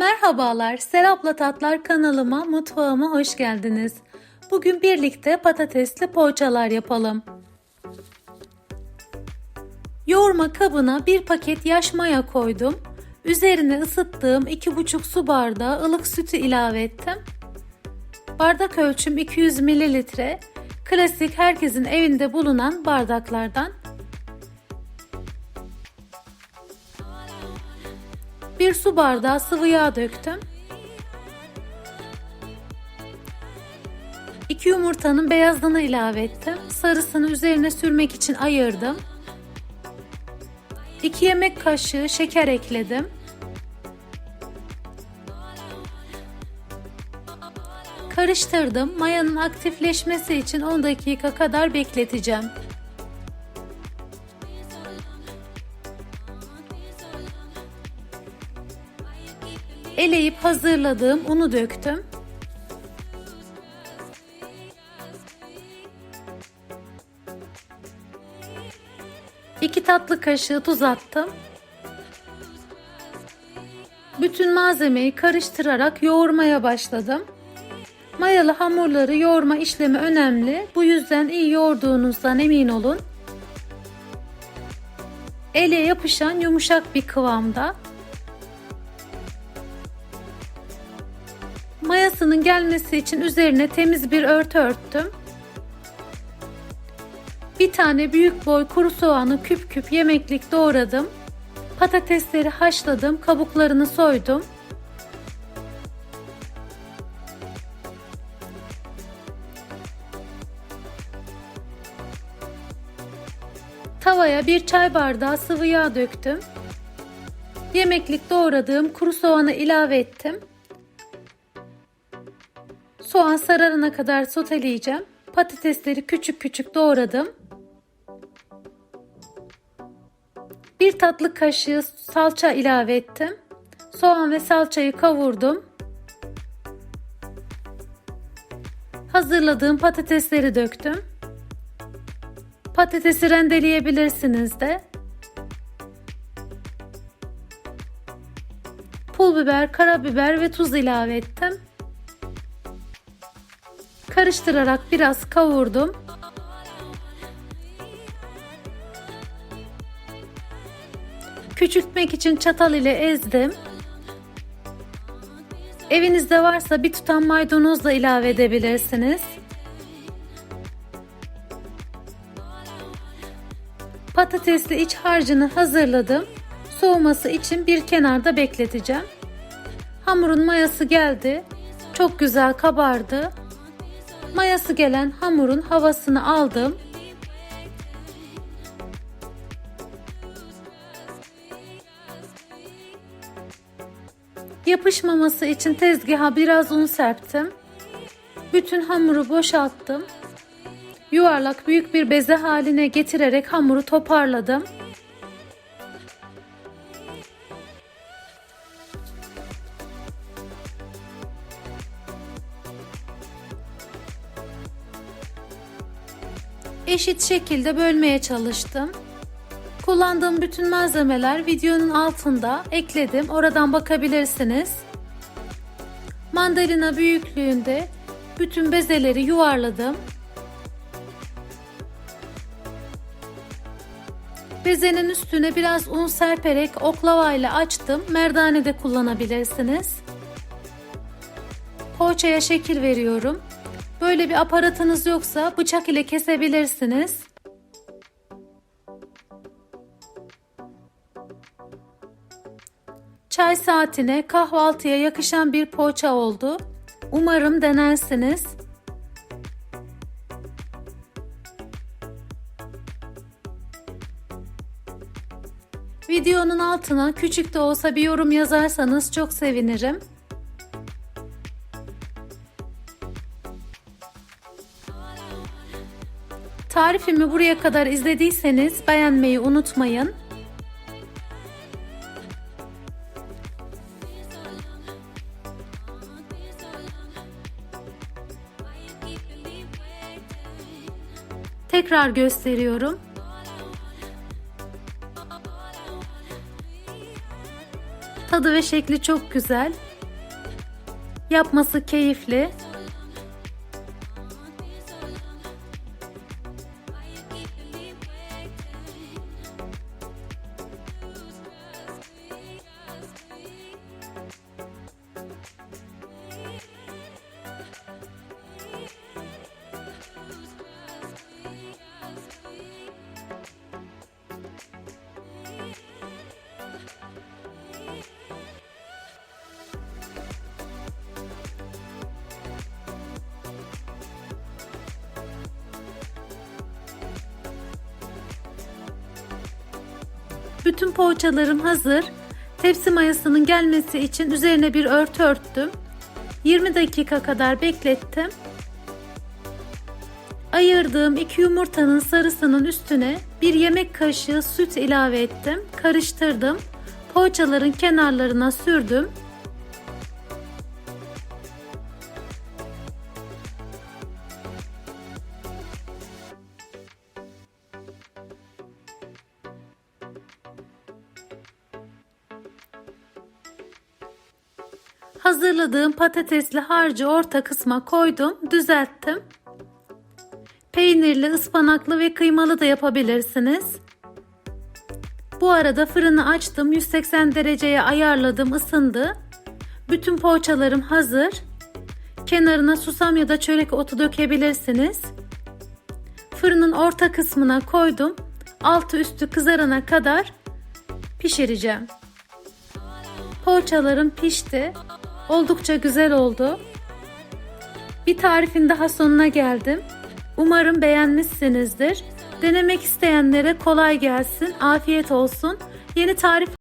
Merhabalar, Serapla Tatlar kanalıma, mutfağıma hoş geldiniz. Bugün birlikte patatesli poğaçalar yapalım. Yoğurma kabına bir paket yaş maya koydum. Üzerine ısıttığım 2,5 su bardağı ılık sütü ilave ettim. Bardak ölçüm 200 mililitre. Klasik herkesin evinde bulunan bardaklardan. Bir su bardağı sıvı yağ döktüm. 2 yumurtanın beyazını ilave ettim. Sarısını üzerine sürmek için ayırdım. 2 yemek kaşığı şeker ekledim. Karıştırdım. Mayanın aktifleşmesi için 10 dakika kadar bekleteceğim. Eleyip hazırladığım unu döktüm. İki tatlı kaşığı tuz attım. Bütün malzemeyi karıştırarak yoğurmaya başladım. Mayalı hamurları yoğurma işlemi önemli. Bu yüzden iyi yoğurduğunuzdan emin olun. Ele yapışan yumuşak bir kıvamda. Mayasının gelmesi için üzerine temiz bir örtü örttüm. Bir tane büyük boy kuru soğanı küp küp yemeklik doğradım. Patatesleri haşladım, kabuklarını soydum. Tavaya bir çay bardağı sıvı yağ döktüm. Yemeklik doğradığım kuru soğanı ilave ettim. Soğan sararana kadar soteleyeceğim. Patatesleri küçük küçük doğradım. Bir tatlı kaşığı salça ilave ettim. Soğan ve salçayı kavurdum. Hazırladığım patatesleri döktüm. Patatesi rendeleyebilirsiniz de. Pul biber, karabiber ve tuz ilave ettim. Karıştırarak biraz kavurdum. Küçültmek için çatal ile ezdim. Evinizde varsa bir tutam maydanoz da ilave edebilirsiniz. Patatesli iç harcını hazırladım. Soğuması için bir kenarda bekleteceğim. Hamurun mayası geldi. Çok güzel kabardı. Mayası gelen hamurun havasını aldım. Yapışmaması için tezgaha biraz un serptim. Bütün hamuru boşalttım. Yuvarlak büyük bir beze haline getirerek hamuru toparladım. Eşit şekilde bölmeye çalıştım. Kullandığım bütün malzemeler videonun altında ekledim. Oradan bakabilirsiniz. Mandalina büyüklüğünde bütün bezeleri yuvarladım. Bezenin üstüne biraz un serperek oklava ile açtım. Merdane de kullanabilirsiniz. Poğaçaya şekil veriyorum. Böyle bir aparatınız yoksa bıçak ile kesebilirsiniz. Çay saatine kahvaltıya yakışan bir poğaça oldu. Umarım denersiniz. Videonun altına küçük de olsa bir yorum yazarsanız çok sevinirim. Tarifimi buraya kadar izlediyseniz beğenmeyi unutmayın. Tekrar gösteriyorum. Tadı ve şekli çok güzel. Yapması keyifli. Bütün poğaçalarım hazır. Tepsi mayasının gelmesi için üzerine bir örtü örttüm. 20 dakika kadar beklettim. Ayırdığım iki yumurtanın sarısının üstüne bir yemek kaşığı süt ilave ettim. Karıştırdım. Poğaçaların kenarlarına sürdüm. Hazırladığım patatesli harcı orta kısma koydum, düzelttim. Peynirli, ıspanaklı ve kıymalı da yapabilirsiniz. Bu arada fırını açtım, 180 dereceye ayarladım, ısındı. Bütün poğaçalarım hazır. Kenarına susam ya da çörek otu dökebilirsiniz. Fırının orta kısmına koydum. Altı üstü kızarana kadar pişireceğim. Poğaçalarım pişti. Oldukça güzel oldu. Bir tarifin daha sonuna geldim. Umarım beğenmişsinizdir. Denemek isteyenlere kolay gelsin, afiyet olsun. Yeni tarif